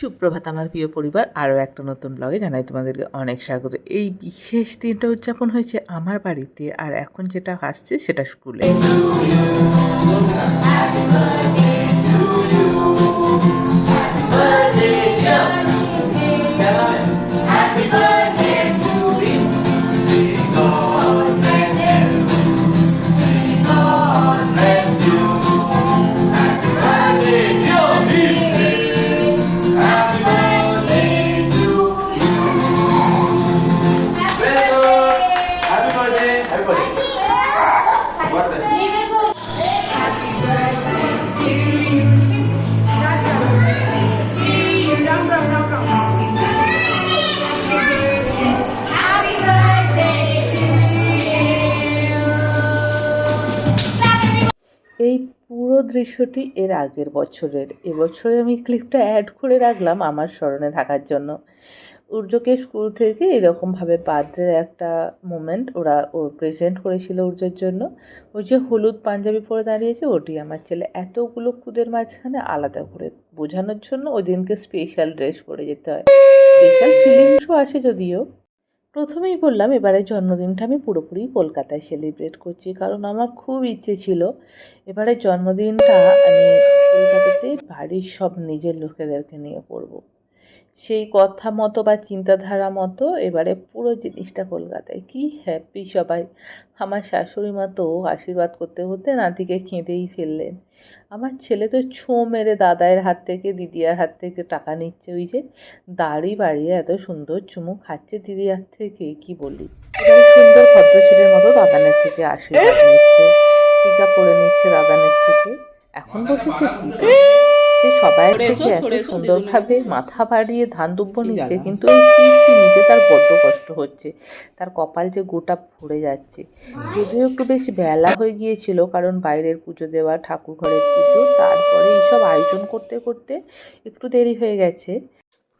সুপ্রভাত আমার প্রিয় পরিবার, আরও একটা নতুন ব্লগে জানাই তোমাদেরকে অনেক স্বাগত। এই বিশেষ দিনটা উদযাপন হয়েছে আমার বাড়িতে আর এখন যেটা আসছে সেটা স্কুলে পুরো দৃশ্যটি এর আগের বছরের। এবছরে আমি ক্লিপটা অ্যাড করে রাখলাম আমার স্মরণে থাকার জন্য। উর্জকে স্কুল থেকে এরকমভাবে বার্থডে একটা মোমেন্ট ওরা ও প্রেজেন্ট করেছিল উর্জের জন্য। ওই যে হলুদ পাঞ্জাবি পরে দাঁড়িয়েছে, ওটি আমার ছেলে এতগুলো খুদের মাঝখানে আলাদা করে বোঝানোর জন্য ওই দিনকে স্পেশাল ড্রেস পরে যেতে হয়। স্পেশাল ফিলিংসও আসে যদিও প্রথমেই বললাম, এবারে জন্মদিনটা আমি পুরোপুরি কলকাতায় সেলিব্রেট করছি, কারণ আমার খুব ইচ্ছে ছিল এবারে জন্মদিনটা আমি কলকাতাতে বাড়ির সব নিজের লোকেদেরকে নিয়ে করব। সেই কথা মতো বা চিন্তাধারা মতো এবারে পুরো জিনিসটা কলকাতায়। কি হ্যাপি সবাই। আমার শাশুড়ি মা তো আশীর্বাদ করতে করতে নাতিকে কেঁদেই ফেললেন। আমার ছেলে তো ছো মেরে দাদায়ের হাত থেকে, দিদিয়ার হাত থেকে টাকা নিচ্ছে। ওই যে দাড়ি বাড়িয়ে এত সুন্দর চুমু খাচ্ছে দিদিয়ার থেকে, কি বলি? সুন্দর ভদ্র ছেলের মতো দাদানের থেকে আশীর্বাদ নিচ্ছে, টিকা পরে নিচ্ছে দাদানের থেকে। এখন বসেছে টিকা। সে সবাই থেকে এত সুন্দরভাবে মাথা বাড়িয়ে ধান দুব্য নিচ্ছে কিন্তু নিজে নিতে তার বড্ড কষ্ট হচ্ছে। তার কপাল যে গোটা ভরে যাচ্ছে। যদিও একটু বেশ বেলা হয়ে গিয়েছিল কারণ বাইরের পুজো দেওয়া ঠাকুর ঘরের পুজো তারপরে এইসব আয়োজন করতে করতে একটু দেরি হয়ে গেছে।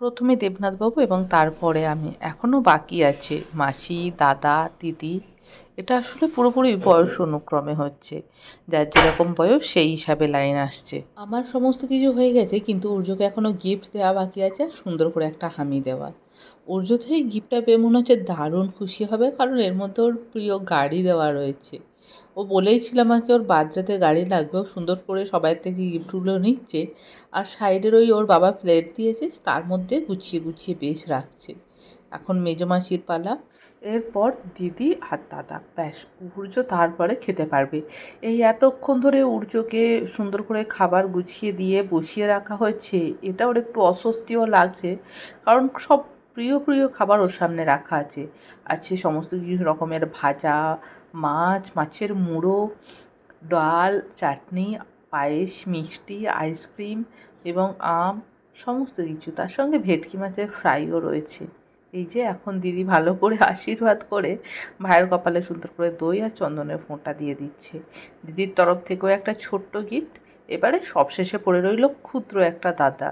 প্রথমে দেবনাথবাবু এবং তারপরে আমি। এখনও বাকি আছে, মাসি, দাদা, দিদি। এটা আসলে পুরোপুরি বয়স অনুক্রমে হচ্ছে। যার যেরকম বয়স, সেই হিসাবে লাইন আসছে। আমার সমস্ত কিছু হয়ে গেছে, কিন্তু উর্জকে এখনও গিফট দেওয়া বাকি আছে আর সুন্দর করে একটা হামি দেওয়া। উর্জ থেকে গিফটটা পেয়ে মনে হচ্ছে দারুণ খুশি হবে, কারণ এর মধ্যে ওর প্রিয় গাড়ি দেওয়া রয়েছে। ও বলেইছিল আমাকে ওর বার্থডেতে গাড়ি লাগবে, ও সুন্দর করে সবাই থেকে গিফটগুলো নিচ্ছে আর সাইডের ওই ওর বাবা প্লেট দিয়েছে, তার মধ্যে গুছিয়ে গুছিয়ে বেশ রাখছে। এখন মেজো মাসির পালা। এরপর দিদি আর দাদা, ব্যাস, উর্জ তারপরে খেতে পারবে। এই এতক্ষণ ধরে উর্জকে সুন্দর করে খাবার গুছিয়ে দিয়ে বসিয়ে রাখা হয়েছে, এটা ওর একটু অস্বস্তিও লাগছে, কারণ সব প্রিয় প্রিয় খাবার ওর সামনে রাখা আছে। আছে সমস্ত কিছু রকমের ভাজা মাছ, মাছের মুড়ো, ডাল, চাটনি, পায়েস, মিষ্টি, আইসক্রিম এবং আম, সমস্ত কিছু। তার সঙ্গে ভেটকি মাছের ফ্রাইও রয়েছে। এই যে এখন দিদি ভালো করে আশীর্বাদ করে ভাইয়ের কপালে সুন্দর করে দই আর চন্দনের ফোঁটা দিয়ে দিচ্ছে। দিদির তরফ থেকেও একটা ছোট্ট গিফট এবারে সবশেষে পড়ে রইল ক্ষুদ্র একটা দাদা।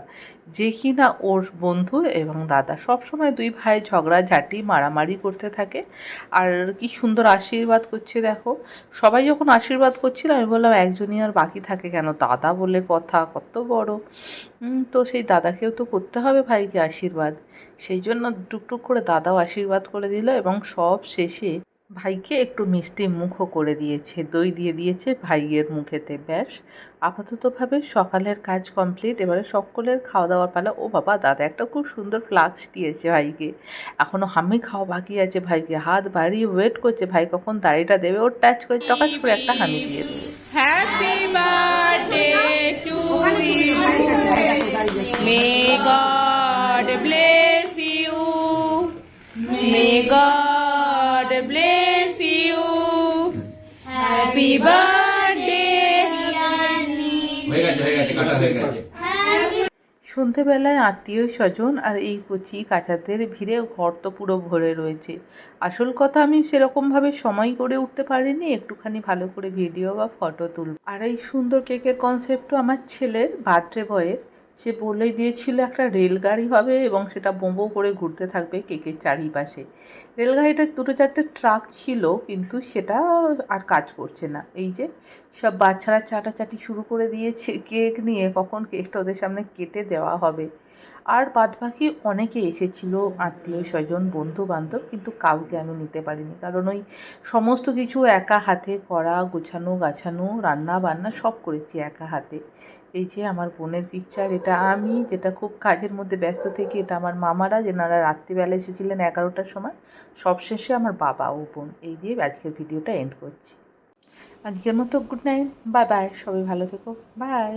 যে কিনা ওর বন্ধু এবং দাদা। সব সময় দুই ভাই ঝগড়া, ঝাঁটি, মারামারি করতে থাকে। আর কি সুন্দর আশীর্বাদ করছে দেখো। সবাই যখন আশীর্বাদ করছিল, আমি বললাম, একজনই আর বাকি থাকে কেন? দাদা বলে কথা, কত বড়। তো সেই দাদাকেও তো করতে হবে ভাইকে আশীর্বাদ। সেই জন্য টুকটুক করে দাদাও আশীর্বাদ করে দিল এবং সব শেষে ভাইকে একটু মিষ্টি মুখও করে দিয়েছে দই দিয়ে দিয়েছে ভাইয়ের মুখেতে ব্যাস। আপাততভাবে সকালের কাজ কমপ্লিট এবারে সকলের খাওয়া দাওয়ার পালা। ও বাবা দাদা একটা খুব সুন্দর ফ্লাক্স দিয়েছে ভাইকে। এখনও হামি খাওয়া বাকি আছে ভাইকে। হাত বাড়িয়ে ওয়েট করছে ভাই কখন দাড়িটা দেবে? ওর টাচ করে টকাশ করে একটা হামি দিয়ে দেবে. May God bless you. May সন্ধেবেলায় আত্মীয় স্বজন আর এই কচি কাচাদের ভিড়ে ঘর তো পুরো ভরে রয়েছে। আসল কথা আমি সেরকমভাবে সময় করে উঠতে পারিনি, একটুখানি ভালো করে ভিডিও বা ফটো তুলব। আর এই সুন্দর কেকের কনসেপ্টও আমার ছেলের বার্থডে বয়ের সে বলেই দিয়েছিল একটা রেলগাড়ি হবে এবং সেটা বোঁবো করে ঘুরতে থাকবে কেকের চারিপাশে। রেলগাড়িটার দুটো চারটে ট্রাক ছিল, কিন্তু সেটা আর কাজ করছে না। এই যে, সব বাচ্চারা চাটাচাটি শুরু করে দিয়েছে কেক নিয়ে, কখন কেকটা ওদের সামনে কেটে দেওয়া হবে। আর বাদবাকি অনেকে এসেছিল, আত্মীয় স্বজন বন্ধু বান্ধব কিন্তু কাউকে আমি নিতে পারিনি। কারণ ওই সমস্ত কিছু একা হাতে করা, গোছানো, গাছানো রান্না বান্না সব করেছি একা হাতে। এই যে আমার বোনের পিকচার এটা আমি যেটা খুব কাজের মধ্যে ব্যস্ত থেকে এটা আমার মামারা, যেনারা রাত্রিবেলা এসেছিলেন এগারোটার সময়, সবশেষে আমার বাবা ও বোন, এই দিয়ে আজকের ভিডিওটা এন্ড করছি। আজকের মতো গুড নাইট বাই বাই সবাই ভালো থেকো বাই